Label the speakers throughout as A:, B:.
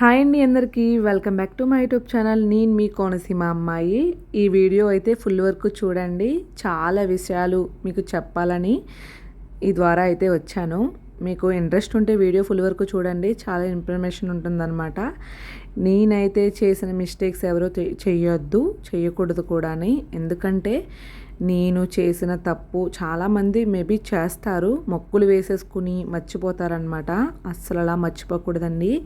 A: Hi అండి అందరికీ. Welcome back to my YouTube channel. నేను మీ కోనసీమ అమ్మాయి. ఈ వీడియో అయితే ఫుల్ వరకు చూడండి. చాలా విషయాలు మీకు చెప్పాలని ఈ ద్వారా అయితే వచ్చాను. మీకు ఇంట్రెస్ట్ ఉంటే వీడియో ఫుల్ వరకు చూడండి. చాలా ఇన్ఫర్మేషన్ ఉంటుందన్నమాట. నేనైతే చేసిన మిస్టేక్స్ ఎవరో చెయ్యొద్దు చేయకూడదు కూడా ఎందుకంటే నేను చేసిన తప్పు చాలామంది మేబీ చేస్తారు మొక్కులు వేసేసుకుని మర్చిపోతారనమాట అస్సలు అలా మర్చిపోకూడదండి.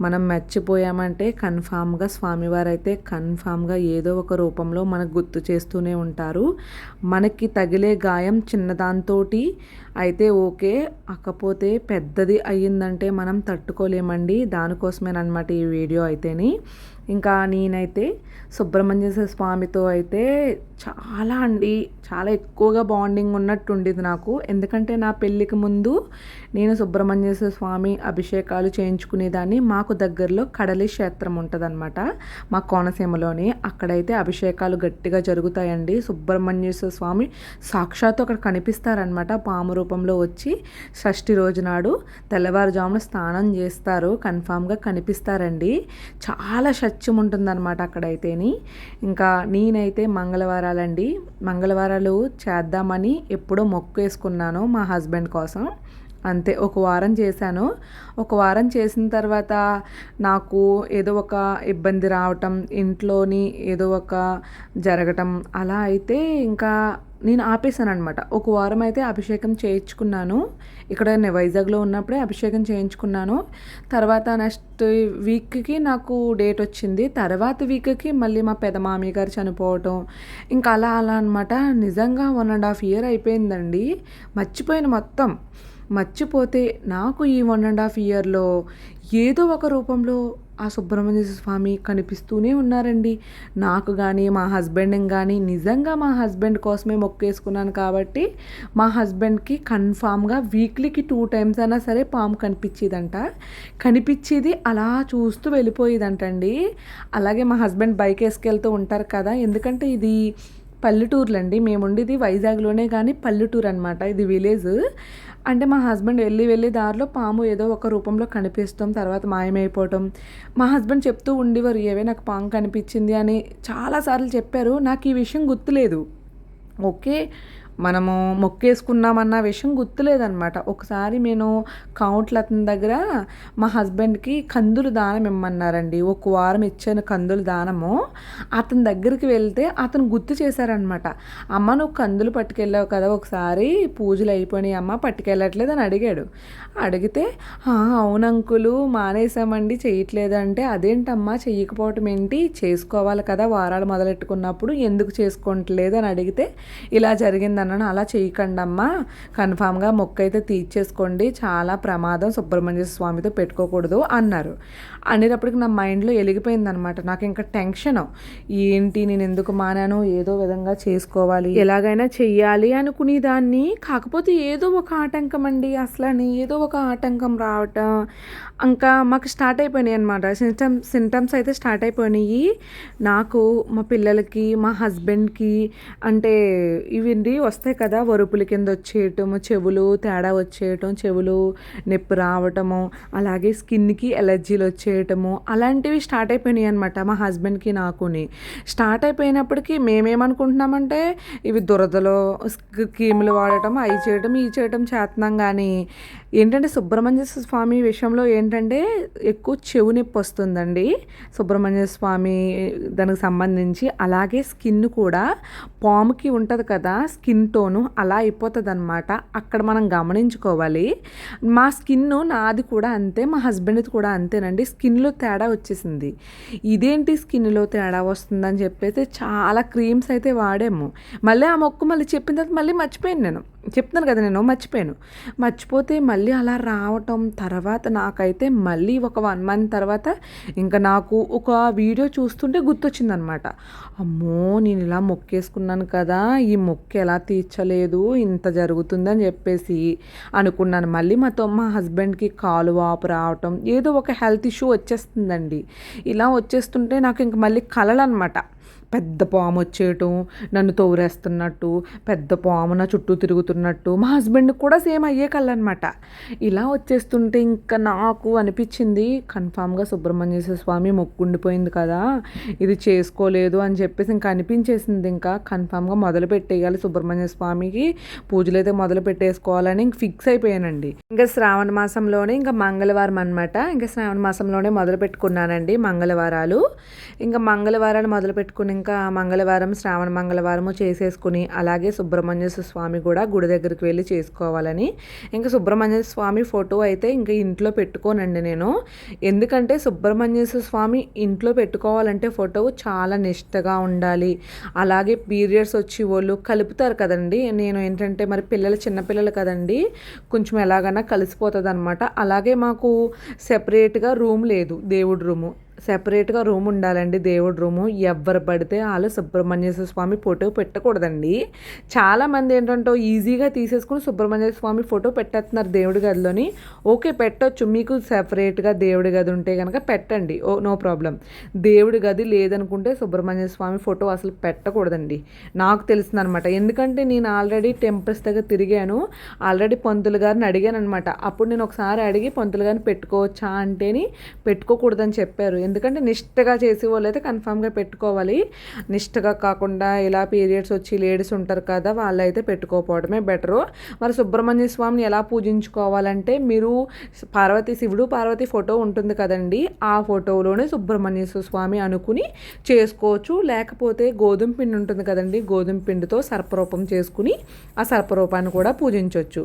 A: మనం మర్చిపోయామంటే కన్ఫామ్గా స్వామివారు అయితే కన్ఫామ్గా ఏదో ఒక రూపంలో మనకు గుర్తు చేస్తూనే ఉంటారు. మనకి తగిలే గాయం చిన్నదాంతో అయితే ఓకే అక్కపోతే పెద్దది అయ్యిందంటే మనం తట్టుకోలేమండి. దానికోసమేనమాట ఈ వీడియో అయితేని. ఇంకా నేనైతే సుబ్రహ్మణ్య స్వామితో అయితే చాలా అండి చాలా ఎక్కువగా బాండింగ్ ఉన్నట్టు ఉండేది నాకు. ఎందుకంటే నా పెళ్ళికి ముందు నేను సుబ్రహ్మణ్యేశ్వర స్వామి అభిషేకాలు చేయించుకునేదాన్ని. మాకు దగ్గరలో కడలి క్షేత్రం ఉంటుందన్నమాట మా కోనసీమలోని. అక్కడైతే అభిషేకాలు గట్టిగా జరుగుతాయండి. సుబ్రహ్మణ్యేశ్వర స్వామి సాక్షాత్తు అక్కడ కనిపిస్తారనమాట పాము రూపంలో వచ్చి షష్ఠి రోజు నాడు తెల్లవారుజామున స్నానం చేస్తారు. కన్ఫామ్గా కనిపిస్తారండి. చాలా సత్యం ఉంటుందన్నమాట అక్కడైతేని. ఇంకా నేనైతే మంగళవారాలండి. మంగళవారాలు చేద్దామని ఎప్పుడో మొక్కు వేసుకున్నాను మా హస్బెండ్ కోసం. అంతే ఒక వారం చేశాను. ఒక వారం చేసిన తర్వాత నాకు ఏదో ఒక ఇబ్బంది రావటం ఇంట్లోని ఏదో ఒక జరగటం అలా అయితే ఇంకా నేను ఆపేసాను అనమాట ఒక వారం అయితే అభిషేకం చేయించుకున్నాను. ఇక్కడ నేను వైజాగ్లో ఉన్నప్పుడే అభిషేకం చేయించుకున్నాను. తర్వాత నెక్స్ట్ వీక్కి నాకు డేట్ వచ్చింది. తర్వాత వీక్కి మళ్ళీ మా పెద్ద గారు చనిపోవటం. ఇంకా అలా అలా అనమాట నిజంగా వన్ అండ్ హాఫ్ ఇయర్ అయిపోయిందండి. మర్చిపోయిన మొత్తం. మర్చిపోతే నాకు ఈ వన్ అండ్ హాఫ్ ఇయర్లో ఏదో ఒక రూపంలో ఆ సుబ్రహ్మణ్య స్వామి కనిపిస్తూనే ఉన్నారండి. నాకు కానీ మా హస్బెండ్ కానీ నిజంగా మా హస్బెండ్ కోసమే మొక్కేసుకున్నాను కాబట్టి మా హస్బెండ్కి కన్ఫామ్గా వీక్లీకి టూ టైమ్స్ అయినా సరే పాము కనిపించేదంట. కనిపించేది అలా చూస్తూ వెళ్ళిపోయేదంటండి. అలాగే మా హస్బెండ్ బైక్ వేసుకెళ్తూ ఉంటారు కదా ఎందుకంటే ఇది పల్లెటూర్లండి. మేము ఉండేది వైజాగ్లోనే కానీ పల్లెటూరు అనమాట ఇది విలేజ్. అంటే మా హస్బెండ్ వెళ్ళి వెళ్ళి దారిలో పాము ఏదో ఒక రూపంలో కనిపిస్తాం. తర్వాత మాయమైపోవటం. మా హస్బెండ్ చెప్తూ ఉండేవారు ఏవే నాకు పాము కనిపించింది అని. చాలాసార్లు చెప్పారు. నాకు ఈ విషయం గుర్తులేదు. ఓకే. మనము మొక్కేసుకున్నామన్న విషయం గుర్తులేదనమాట ఒకసారి నేను కౌంట్ల అతని దగ్గర మా హస్బెండ్కి కందులు దానం ఇమ్మన్నారండి. ఒక వారం ఇచ్చాను కందులు దానము. అతని దగ్గరికి వెళ్తే అతను గుర్తు చేశారనమాట అమ్మ నువ్వు కందులు పట్టుకెళ్ళావు కదా ఒకసారి పూజలు అయిపోయినాయి అమ్మ పట్టుకెళ్ళట్లేదు అని అడిగాడు. అడిగితే అవునంకులు మానేసామండి చేయట్లేదంటే అదేంటమ్మా చెయ్యకపోవటం ఏంటి? చేసుకోవాలి కదా వారాలు మొదలెట్టుకున్నప్పుడు ఎందుకు చేసుకోవట్లేదు అని అడిగితే ఇలా జరిగిందని అన్నాను అలా చేయకండి అమ్మా కన్ఫామ్గా మొక్క అయితే తీర్చేసుకోండి. చాలా ప్రమాదం సుబ్రహ్మణ్య స్వామితో పెట్టుకోకూడదు అన్నారు. అనేటప్పటికి నా మైండ్లో వెలిగిపోయింది నాకు ఇంకా టెన్షన్. ఏంటి నేను ఎందుకు మానాను ఏదో విధంగా చేసుకోవాలి. ఎలాగైనా చెయ్యాలి అనుకునేదాన్ని. కాకపోతే ఏదో ఒక ఆటంకం అండి అసలు ఏదో ఒక ఆటంకం రావటం. ఇంకా మాకు స్టార్ట్ అయిపోయినాయి అనమాట సింటమ్స్ సింటమ్స్ అయితే స్టార్ట్ అయిపోయినాయి. నాకు మా పిల్లలకి మా హస్బెండ్కి అంటే ఇవి వస్తాయి కదా వరుపుల కింద వచ్చేయటము చెవులు తేడా వచ్చేయటం చెవులు నొప్పి రావటము అలాగే స్కిన్కి ఎలర్జీలు వచ్చేయటము అలాంటివి స్టార్ట్ అయిపోయినాయి అనమాట మా హస్బెండ్కి నాకుని. స్టార్ట్ అయిపోయినప్పటికీ మేమేమనుకుంటున్నామంటే ఇవి దురదలో క్రీములు వాడటం అవి చేయటం ఇవి చేయటం చేస్తున్నాం కానీ ఏంటంటే సుబ్రహ్మణ్య స్వామి విషయంలో ఏంటంటే ఎక్కువ చెవు నొప్పి వస్తుందండి. సుబ్రహ్మణ్య స్వామి దానికి సంబంధించి అలాగే స్కిన్ కూడా పాముకి ఉంటుంది కదా స్కిన్ టోను అలా అయిపోతుంది అనమాట అక్కడ మనం గమనించుకోవాలి. మా స్కిన్ నాది కూడా అంతే మా హస్బెండ్ది కూడా అంతేనండి. స్కిన్లో తేడా వచ్చేసింది. ఇదేంటి స్కిన్లో తేడా వస్తుందని చెప్పేసి చాలా క్రీమ్స్ అయితే వాడాము. మళ్ళీ ఆ మొక్క మళ్ళీ చెప్పిన తర్వాత మళ్ళీ మర్చిపోయాను నేను. చెప్తున్నాను కదా నేను మర్చిపోయాను. మర్చిపోతే మళ్ళీ అలా రావటం తర్వాత నాకైతే మళ్ళీ ఒక వన్ మంత్ తర్వాత ఇంకా నాకు ఒక వీడియో చూస్తుంటే గుర్తొచ్చిందనమాట. అమ్మో నేను ఇలా మొక్కేసుకున్నాను కదా ఈ మొక్క ఎలా తీర్చలేదు ఇంత జరుగుతుందని చెప్పేసి అనుకున్నాను. మళ్ళీ మా మా హస్బెండ్కి కాలు వాపు రావటం ఏదో ఒక హెల్త్ ఇష్యూ వచ్చేస్తుందండి. ఇలా వచ్చేస్తుంటే నాకు ఇంక మళ్ళీ కలలు అనమాట పెద్ద పాము వచ్చేయటం నన్ను తోరేస్తున్నట్టు పెద్ద పాము నా చుట్టూ తిరుగుతున్నట్టు మా హస్బెండ్కి కూడా సేమ్ అయ్యే కళ్ళు అనమాట ఇలా వచ్చేస్తుంటే ఇంకా నాకు అనిపించింది కన్ఫామ్గా సుబ్రహ్మణ్యేశ్వర స్వామి మొక్కుండిపోయింది కదా ఇది చేసుకోలేదు అని చెప్పేసి ఇంకా అనిపించేసింది. ఇంకా కన్ఫామ్గా మొదలు పెట్టేయాలి సుబ్రహ్మణ్య స్వామికి పూజలు అయితే మొదలు పెట్టేసుకోవాలని ఇంక ఫిక్స్ అయిపోయానండి. ఇంకా శ్రావణ మాసంలోనే ఇంకా మంగళవారం అనమాట ఇంకా శ్రావణ మాసంలోనే మొదలు పెట్టుకున్నానండి మంగళవారాలు. ఇంకా మంగళవారాలు మొదలు పెట్టుకుని ఇంకా మంగళవారం శ్రావణ మంగళవారము చేసేసుకుని అలాగే సుబ్రహ్మణ్య స్వామి కూడా గుడి దగ్గరికి వెళ్ళి చేసుకోవాలని. ఇంకా సుబ్రహ్మణ్య స్వామి ఫోటో అయితే ఇంకా ఇంట్లో పెట్టుకోనండి నేను. ఎందుకంటే సుబ్రహ్మణ్యేశ్వర స్వామి ఇంట్లో పెట్టుకోవాలంటే ఫోటో చాలా నిష్టగా ఉండాలి. అలాగే పీరియడ్స్ వచ్చి వాళ్ళు కలుపుతారు కదండి. నేను ఏంటంటే మరి పిల్లలు చిన్నపిల్లలు కదండి. కొంచెం ఎలాగైనా కలిసిపోతుంది అనమాట అలాగే మాకు సెపరేట్గా రూమ్ లేదు దేవుడి రూము. సెపరేట్గా రూమ్ ఉండాలండి దేవుడి రూము. ఎవరు పడితే వాళ్ళు సుబ్రహ్మణ్యేశ్వర స్వామి ఫోటో పెట్టకూడదండి. చాలామంది ఏంటంటే ఈజీగా తీసేసుకుని సుబ్రహ్మణ్య స్వామి ఫోటో పెట్టేస్తున్నారు దేవుడి గదిలోని. ఓకే పెట్టొచ్చు. మీకు సెపరేట్గా దేవుడి గది ఉంటే కనుక పెట్టండి. Oh no problem. దేవుడి గది లేదనుకుంటే సుబ్రహ్మణ్య స్వామి ఫోటో అసలు పెట్టకూడదండి. నాకు తెలిసింది అనమాట ఎందుకంటే నేను ఆల్రెడీ టెంపుల్స్ దగ్గర తిరిగాను. ఆల్రెడీ పంతులు గారిని అడిగాను అనమాట అప్పుడు నేను ఒకసారి అడిగి పంతులు గారిని పెట్టుకోవచ్చా అంటేని పెట్టుకోకూడదని చెప్పారు. ఎందుకంటే నిష్టగా చేసే వాళ్ళు అయితే కన్ఫామ్గా పెట్టుకోవాలి. నిష్టగా కాకుండా ఇలా పీరియడ్స్ వచ్చి లేడీస్ ఉంటారు కదా వాళ్ళైతే పెట్టుకోకపోవడమే బెటరు మరి సుబ్రహ్మణ్య స్వామిని ఎలా పూజించుకోవాలంటే మీరు పార్వతి శివుడు పార్వతి ఫోటో ఉంటుంది కదండి ఆ ఫోటోలోనే సుబ్రహ్మణ్యేశ్వర స్వామి అనుకుని చేసుకోవచ్చు. లేకపోతే గోధుమ పిండి ఉంటుంది కదండి గోధుమ పిండితో సర్పరూపం చేసుకుని ఆ సర్పరూపాన్ని కూడా పూజించవచ్చు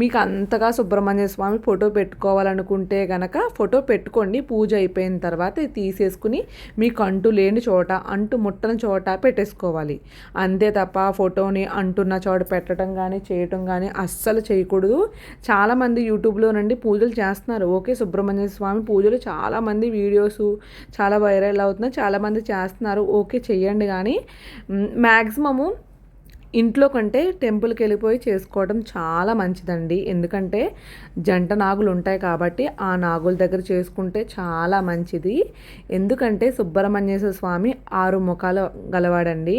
A: మీకు అంతగా సుబ్రహ్మణ్య స్వామి ఫోటో పెట్టుకోవాలనుకుంటే గనక ఫోటో పెట్టుకోండి పూజ అయిపోయిన తర్వాత తీసేసుకుని మీకు అంటు లేని చోట అంటు ముట్టని చోట పెట్టేసుకోవాలి. అంతే తప్ప ఫోటోని అంటున్న చోట పెట్టడం కానీ చేయటం కానీ అస్సలు చేయకూడదు. చాలామంది యూట్యూబ్లో నుండి పూజలు చేస్తున్నారు. ఓకే సుబ్రహ్మణ్య స్వామి పూజలు చాలామంది వీడియోస్ చాలా వైరల్ అవుతున్నాయి చాలామంది చేస్తున్నారు. ఓకే చేయండి కానీ మ్యాక్సిమము ఇంట్లో కంటే టెంపుల్కి వెళ్ళిపోయి చేసుకోవడం చాలా మంచిదండి. ఎందుకంటే జంట నాగులు ఉంటాయి కాబట్టి ఆ నాగుల దగ్గర చేసుకుంటే చాలా మంచిది. ఎందుకంటే సుబ్రహ్మణ్యేశ్వర స్వామి ఆరు ముఖాలు గలవాడండి.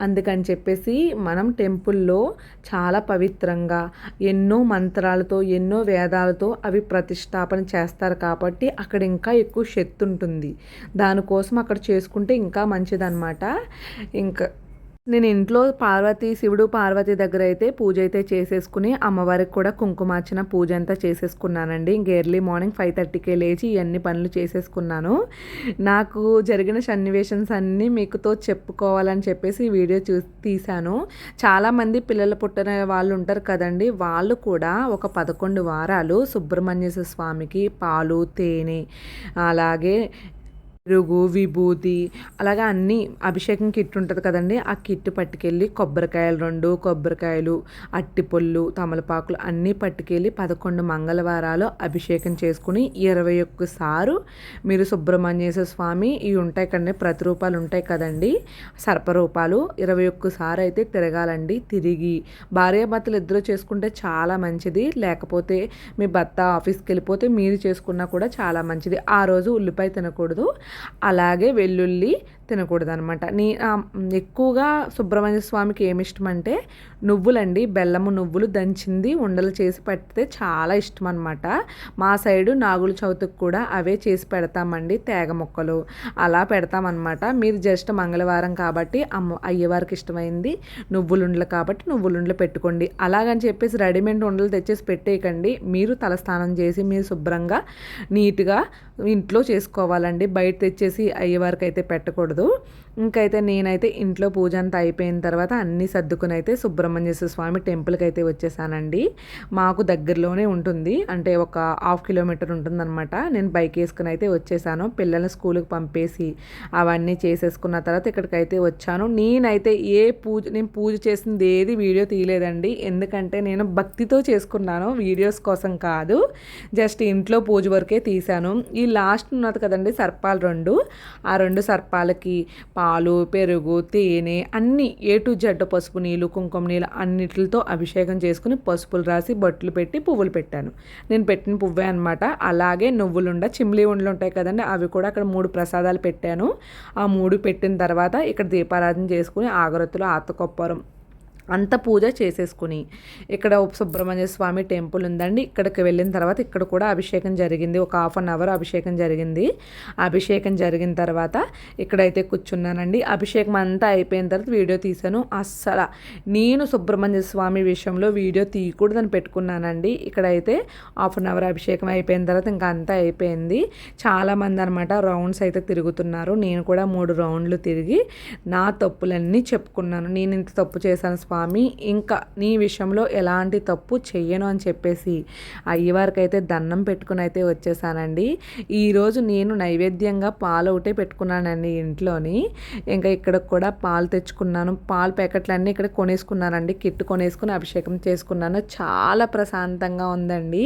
A: అందుకని చెప్పేసి మనం టెంపుల్లో చాలా పవిత్రంగా ఎన్నో మంత్రాలతో ఎన్నో వేదాలతో అవి ప్రతిష్టాపన చేస్తారు కాబట్టి అక్కడ ఇంకా ఎక్కువ శక్తి ఉంటుంది. దానికోసం అక్కడ చేసుకుంటే ఇంకా మంచిదన్నమాట. ఇంకా నేను ఇంట్లో పార్వతి శివుడు పార్వతి దగ్గర అయితే పూజ అయితే చేసేసుకుని అమ్మవారికి కూడా కుంకుమార్చన పూజ అంతా చేసేసుకున్నానండి. ఇంక ఎర్లీ మార్నింగ్ ఫైవ్ థర్టీకే లేచి ఇవన్నీ పనులు చేసేసుకున్నాను. నాకు జరిగిన సన్నివేషన్స్ అన్నీ మీకుతో చెప్పుకోవాలని చెప్పేసి వీడియో చూ తీశాను. చాలామంది పిల్లలు పుట్టిన వాళ్ళు ఉంటారు కదండి. వాళ్ళు కూడా ఒక పదకొండు వారాలు సుబ్రహ్మణ్యేశ్వర స్వామికి పాలు తేనె అలాగే పెరుగు విభూతి అలాగా అన్నీ అభిషేకం కిట్ ఉంటుంది కదండి. ఆ కిట్ పట్టుకెళ్ళి కొబ్బరికాయలు రెండు కొబ్బరికాయలు అట్టిపొళ్ళు తమలపాకులు అన్నీ పట్టుకెళ్ళి పదకొండు మంగళవారాలు అభిషేకం చేసుకుని ఇరవై ఒక్కసారు మీరు సుబ్రహ్మణ్యేశ్వర స్వామి ఇవి ఉంటాయి కదండి ప్రతిరూపాలు ఉంటాయి కదండి. సర్పరూపాలు ఇరవై ఒక్కసారి అయితే తిరగాలండి. తిరిగి భార్యాభర్తలు ఇద్దరు చేసుకుంటే చాలా మంచిది. లేకపోతే మీ భర్త ఆఫీస్కి వెళ్ళిపోతే మీరు చేసుకున్నా కూడా చాలా మంచిది. ఆ రోజు ఉల్లిపాయ తినకూడదు. అలాగే వెల్లుల్లి తినకూడదు అనమాట నీ ఎక్కువగా సుబ్రహ్మణ్య స్వామికి ఏమి ఇష్టం అంటే నువ్వులండి బెల్లము నువ్వులు దంచింది ఉండలు చేసి పెడితే చాలా ఇష్టం అనమాట మా సైడు నాగుల చవితికి కూడా అవే చేసి పెడతామండి తేగ మొక్కలు. అలా పెడతామన్నమాట. మీరు జస్ట్ మంగళవారం కాబట్టి అమ్మ అయ్యవారికి ఇష్టమైంది నువ్వులుండలు కాబట్టి నువ్వులుండలు పెట్టుకోండి. అలాగని చెప్పేసి రెడీమేడ్ ఉండలు తెచ్చేసి పెట్టేయకండి. మీరు తలస్నానం చేసి మీరు శుభ్రంగా నీట్గా ఇంట్లో చేసుకోవాలండి. బయట తెచ్చేసి అయ్యవారికి అయితే పెట్టకూడదు. ఇంకైతే నేనైతే ఇంట్లో పూజ అంతా అయిపోయిన తర్వాత అన్నీ సర్దుకుని అయితే సుబ్రహ్మణ్యేశ్వర స్వామి టెంపుల్కి అయితే వచ్చేసానండి. మాకు దగ్గరలోనే ఉంటుంది. అంటే ఒక హాఫ్ కిలోమీటర్ ఉంటుందన్నమాట. నేను బైక్ వేసుకుని అయితే వచ్చేసాను. పిల్లల్ని స్కూల్కి పంపేసి అవన్నీ చేసేసుకున్న తర్వాత ఇక్కడికైతే వచ్చాను. నేనైతే ఏ పూజ నేను పూజ చేసింది ఏది వీడియో తీయలేదండి. ఎందుకంటే నేను భక్తితో చేసుకున్నాను. వీడియోస్ కోసం కాదు. జస్ట్ ఇంట్లో పూజ వరకే తీశాను. ఈ లాస్ట్ ఉన్నది కదండి సర్పాలు రెండు. ఆ రెండు సర్పాలకి పాలకి పాలు పెరుగు తేనె అన్నీ ఏ టు జెడ్ పసుపు నీళ్ళు కుంకుమ నీళ్ళు అన్నిటితో అభిషేకం చేసుకుని పసుపులు రాసి బొట్లు పెట్టి పువ్వులు పెట్టాను. నేను పెట్టిన పువ్వే అనమాట అలాగే నువ్వులుండ చిమ్లీ ఉండలు ఉంటాయి కదండి అవి కూడా అక్కడ మూడు ప్రసాదాలు పెట్టాను. ఆ మూడు పెట్టిన తర్వాత ఇక్కడ దీపారాధన చేసుకుని ఆగరత్తులు ఆతకొప్పరం అంత పూజ చేసేసుకుని ఇక్కడ సుబ్రహ్మణ్య స్వామి టెంపుల్ ఉందండి. ఇక్కడికి వెళ్ళిన తర్వాత ఇక్కడ కూడా అభిషేకం జరిగింది. ఒక హాఫ్ అన్ అవర్ అభిషేకం జరిగింది. అభిషేకం జరిగిన తర్వాత ఇక్కడైతే కూర్చున్నానండి. అభిషేకం అంతా అయిపోయిన తర్వాత వీడియో తీశాను. అస్సలు నేను సుబ్రహ్మణ్య స్వామి విషయంలో వీడియో తీయకూడదని పెట్టుకున్నానండి. ఇక్కడైతే హాఫ్ అన్ అవర్ అభిషేకం అయిపోయిన తర్వాత ఇంకా అంతా అయిపోయింది. చాలామంది అనమాట రౌండ్స్ అయితే తిరుగుతున్నారు. నేను కూడా మూడు రౌండ్లు తిరిగి నా తప్పులన్నీ చెప్పుకున్నాను. నేను ఇంత తప్పు చేశాను స్వామి ఇంకా నీ విషయంలో ఎలాంటి తప్పు చెయ్యను అని చెప్పేసి అయ్యవారికి అయితే దండం పెట్టుకుని అయితే వచ్చేసానండి. ఈరోజు నేను నైవేద్యంగా పాలు ఒకటే పెట్టుకున్నానండి ఇంట్లోని. ఇంకా ఇక్కడ కూడా పాలు తెచ్చుకున్నాను. పాలు ప్యాకెట్లన్నీ ఇక్కడ కొనేసుకున్నానండి. కిట్ కొనేసుకుని అభిషేకం చేసుకున్నాను. చాలా ప్రశాంతంగా ఉందండి.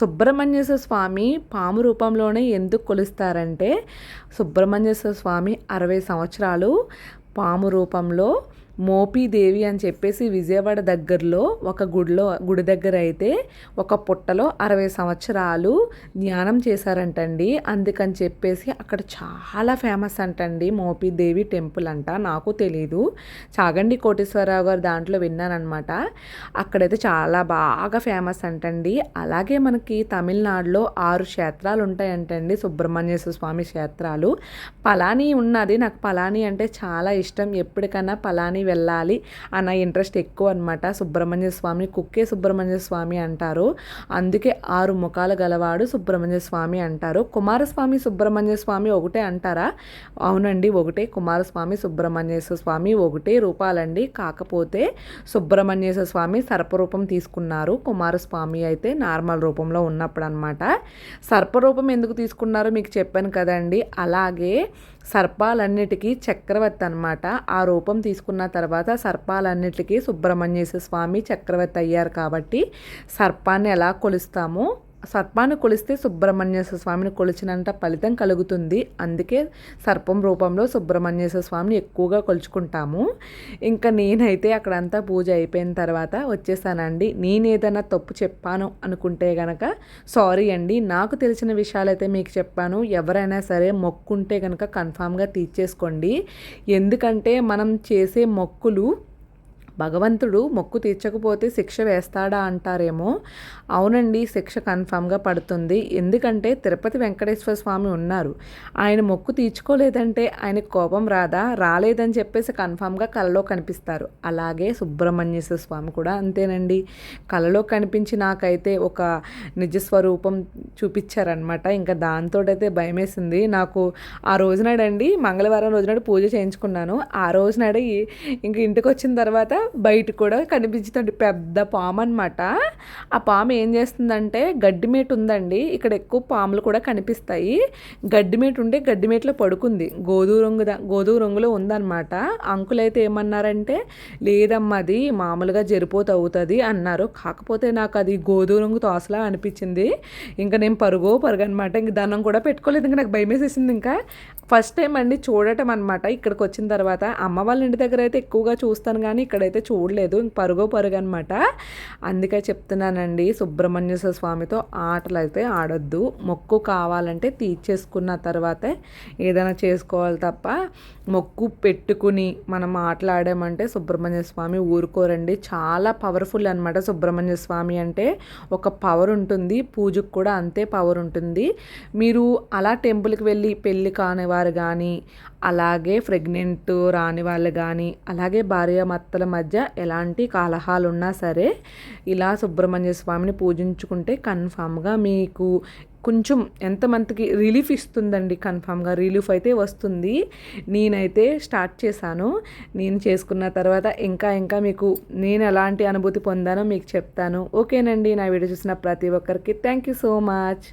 A: సుబ్రహ్మణ్యేశ్వర స్వామి పాము రూపంలోనే ఎందుకు కొలుస్తారంటే సుబ్రహ్మణ్యేశ్వర స్వామి అరవై సంవత్సరాలు పాము రూపంలో మోపీదేవి అని చెప్పేసి విజయవాడ దగ్గరలో ఒక గుడిలో గుడి దగ్గర అయితే ఒక పుట్టలో అరవై సంవత్సరాలు ధ్యానం చేశారంటండి. అందుకని చెప్పేసి అక్కడ చాలా ఫేమస్ అంటండి మోపీదేవి టెంపుల్ అంట నాకు తెలీదు. చాగండి కోటేశ్వరరావు గారు దాంట్లో విన్నానమాట అక్కడైతే చాలా బాగా ఫేమస్ అంటండి. అలాగే మనకి తమిళనాడులో ఆరు క్షేత్రాలు ఉంటాయంటండి సుబ్రహ్మణ్యేశ్వర స్వామి క్షేత్రాలు. పలానీ ఉన్నది నాకు పలానీ అంటే చాలా ఇష్టం. ఎప్పటికైనా పలానీ వెళ్ళాలి అన్న ఇంట్రెస్ట్ ఎక్కువ అనమాట సుబ్రహ్మణ్య స్వామి కుక్కే సుబ్రహ్మణ్య స్వామి అంటారు. అందుకే ఆరు ముఖాలు గలవాడు సుబ్రహ్మణ్య స్వామి అంటారు. కుమారస్వామి సుబ్రహ్మణ్య స్వామి ఒకటే అంటారా? అవునండి ఒకటే. కుమారస్వామి సుబ్రహ్మణ్యేశ్వర స్వామి ఒకటే రూపాలండి. కాకపోతే సుబ్రహ్మణ్యేశ్వర స్వామి సర్పరూపం తీసుకున్నారు. కుమారస్వామి అయితే నార్మల్ రూపంలో ఉన్నప్పుడు అనమాట సర్పరూపం ఎందుకు తీసుకున్నారో మీకు చెప్పాను కదండి. అలాగే సర్పాలన్నిటికీ చక్రవర్తి అనమాట ఆ రూపం తీసుకున్న తర్వాత సర్పాలన్నిటికీ సుబ్రహ్మణ్యేశ్వర స్వామి చక్రవర్తి అయ్యారు కాబట్టి సర్పాన్ని ఎలా కొలుస్తామో? సర్పాన్ని కొలిస్తే సుబ్రహ్మణ్యేశ్వర స్వామిని కొలిచినంత ఫలితం కలుగుతుంది. అందుకే సర్పం రూపంలో సుబ్రహ్మణ్యేశ్వర స్వామిని ఎక్కువగా కొలుచుకుంటాము. ఇంకా నేనైతే అక్కడంతా పూజ అయిపోయిన తర్వాత వచ్చేసానండి. నేను ఏదైనా తప్పు చెప్పాను అనుకుంటే గనక సారీ అండి. నాకు తెలిసిన విషయాలైతే మీకు చెప్పాను. ఎవరైనా సరే మొక్కుంటే కనుక కన్ఫామ్గా తీర్చేసుకోండి. ఎందుకంటే మనం చేసే మొక్కులు భగవంతుడు మొక్కు తీర్చకపోతే శిక్ష వేస్తాడా అంటారేమో. అవునండి శిక్ష కన్ఫామ్గా పడుతుంది. ఎందుకంటే తిరుపతి వెంకటేశ్వర స్వామి ఉన్నారు. ఆయన మొక్కు తీర్చుకోలేదంటే ఆయన కోపం రాదా? రాలేదని చెప్పేసి కన్ఫామ్గా కలలో కనిపిస్తారు. అలాగే సుబ్రహ్మణ్యేశ్వర స్వామి కూడా అంతేనండి. కలలో కనిపించి నాకైతే ఒక నిజస్వరూపం చూపించారనమాట ఇంకా దాంతో అయితే భయమేసింది. నాకు ఆ రోజునాడండి మంగళవారం రోజునాడు పూజ చేయించుకున్నాను. ఆ రోజునాడే ఇంక ఇంటికి వచ్చిన తర్వాత బయట కూడా కనిపించుతుంది పెద్ద పాము అనమాట ఆ పాము ఏం చేస్తుందంటే గడ్డిమేటు ఉందండి. ఇక్కడ ఎక్కువ పాములు కూడా కనిపిస్తాయి. గడ్డిమేటు ఉంటే గడ్డిమేట్లో పడుకుంది. గోధుమ రంగు గోధుమ రంగులో ఉందన్నమాట. అంకులైతే ఏమన్నారంటే లేదమ్మా అది మామూలుగా జరిపోత అవుతుంది అన్నారు. కాకపోతే నాకు అది గోధుమ రంగు తోసలా అనిపించింది. ఇంకా నేను పరుగో పరుగు అనమాట ఇంక దండం కూడా పెట్టుకోలేదు. ఇంకా నాకు భయం వేసేసింది ఇంకా. ఫస్ట్ టైం అండి చూడటం అనమాట ఇక్కడికి వచ్చిన తర్వాత అమ్మ వాళ్ళ ఇంటి దగ్గర అయితే ఎక్కువగా చూస్తాను. కానీ ఇక్కడైతే అయితే చూడలేదు పరుగో పరుగు అనమాట అందుకే చెప్తున్నానండి సుబ్రహ్మణ్యేశ్వర స్వామితో ఆటలు అయితే ఆడొద్దు. మొక్కు కావాలంటే తీర్చేసుకున్న తర్వాతే ఏదైనా చేసుకోవాలి తప్ప మొక్కు పెట్టుకుని మనం ఆటలాడామంటే సుబ్రహ్మణ్య స్వామి ఊరుకోరండి. చాలా పవర్ఫుల్ అనమాట సుబ్రహ్మణ్య స్వామి అంటే. ఒక పవర్ ఉంటుంది పూజకు కూడా అంతే పవర్ ఉంటుంది. మీరు అలా టెంపుల్కి వెళ్ళి పెళ్ళి కానివారు కానీ అలాగే ప్రెగ్నెంట్ రాని వాళ్ళు కానీ అలాగే భార్యామత్తల మధ్య ఎలాంటి కలహాలు ఉన్నా సరే ఇలా సుబ్రహ్మణ్య స్వామిని పూజించుకుంటే కన్ఫామ్గా మీకు కొంచెం ఎంతమందికి రిలీఫ్ ఇస్తుందండి కన్ఫామ్గా రిలీఫ్ అయితే వస్తుంది. నేనైతే స్టార్ట్ చేశాను. నేను చేసుకున్న తర్వాత ఇంకా ఇంకా మీకు నేను ఎలాంటి అనుభూతి పొందానో మీకు చెప్తాను. ఓకేనండి నా వీడియో చూసిన ప్రతి ఒక్కరికి థ్యాంక్ యూ సో మచ్